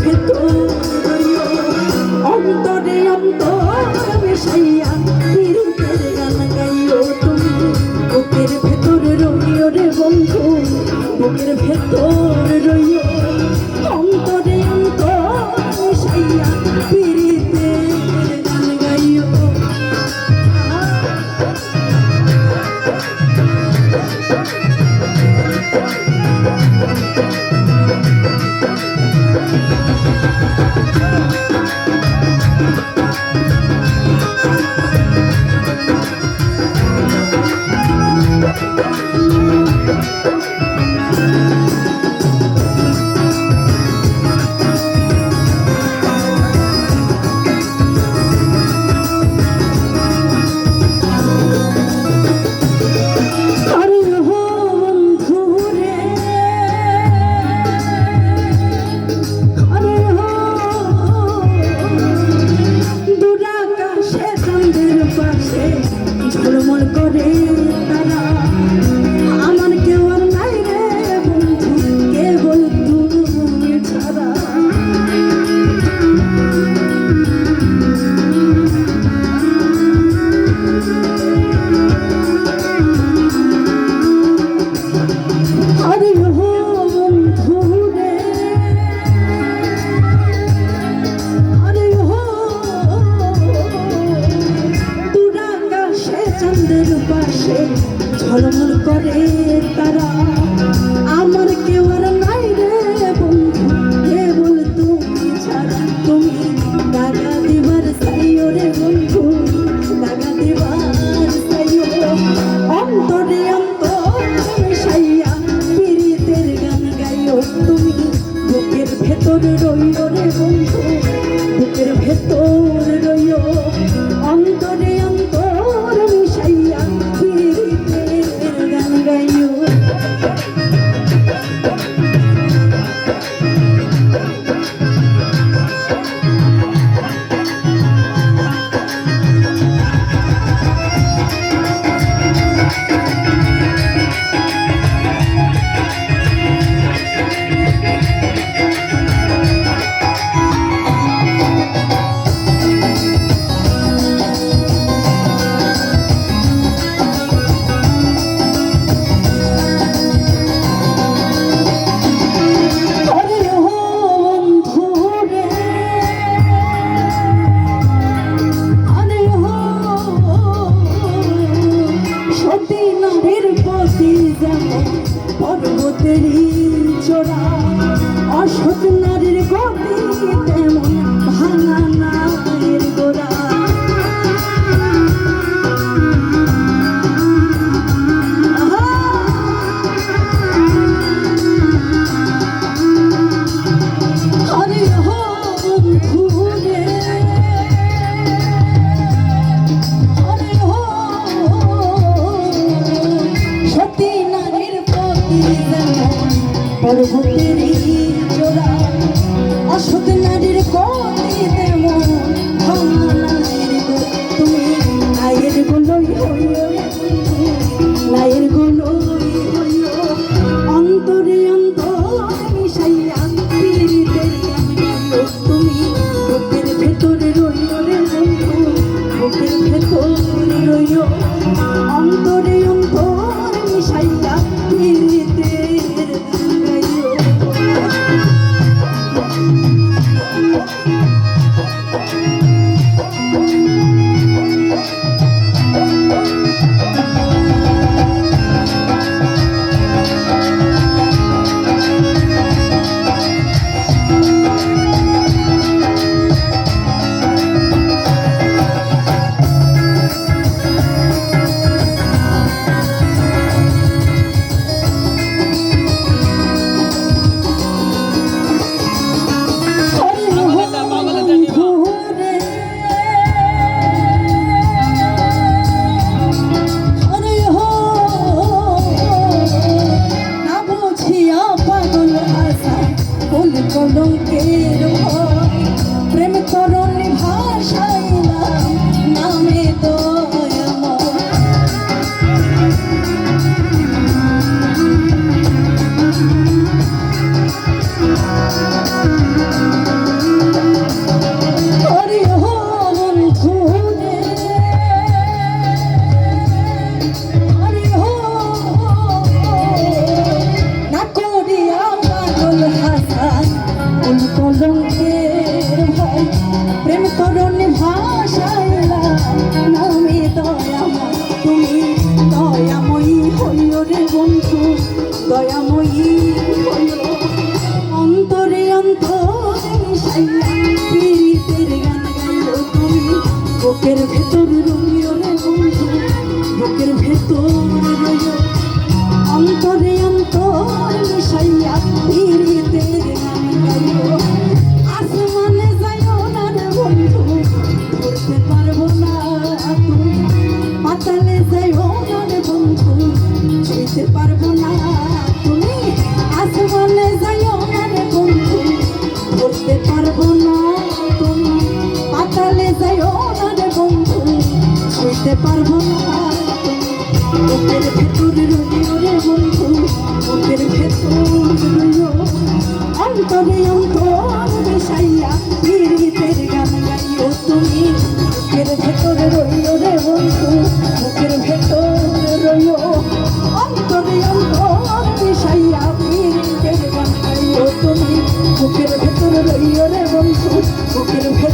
Santo. পাশে ঝলমল করে তারা। পর্বতেরই পর্বতের চোরা অসৎ নারীর কোন বুকের ভেতর রইও ছুঁইতে পারব বুকের ভেতর রইও রে বন্ধু, বুকের ভেতর রইও। অন্তরে অন্তর মিশাইয়া পীড়িতের গান গাইও তুমি। বুকের ভেতর রইও রে বন্ধু, বুকের ভেতর রইও। অন্তরে অন্তর মিশাইয়া পীড়িতের গান গাইও তুমি। বুকের ভেতর রইও রে বন্ধু, বুকের ভেতর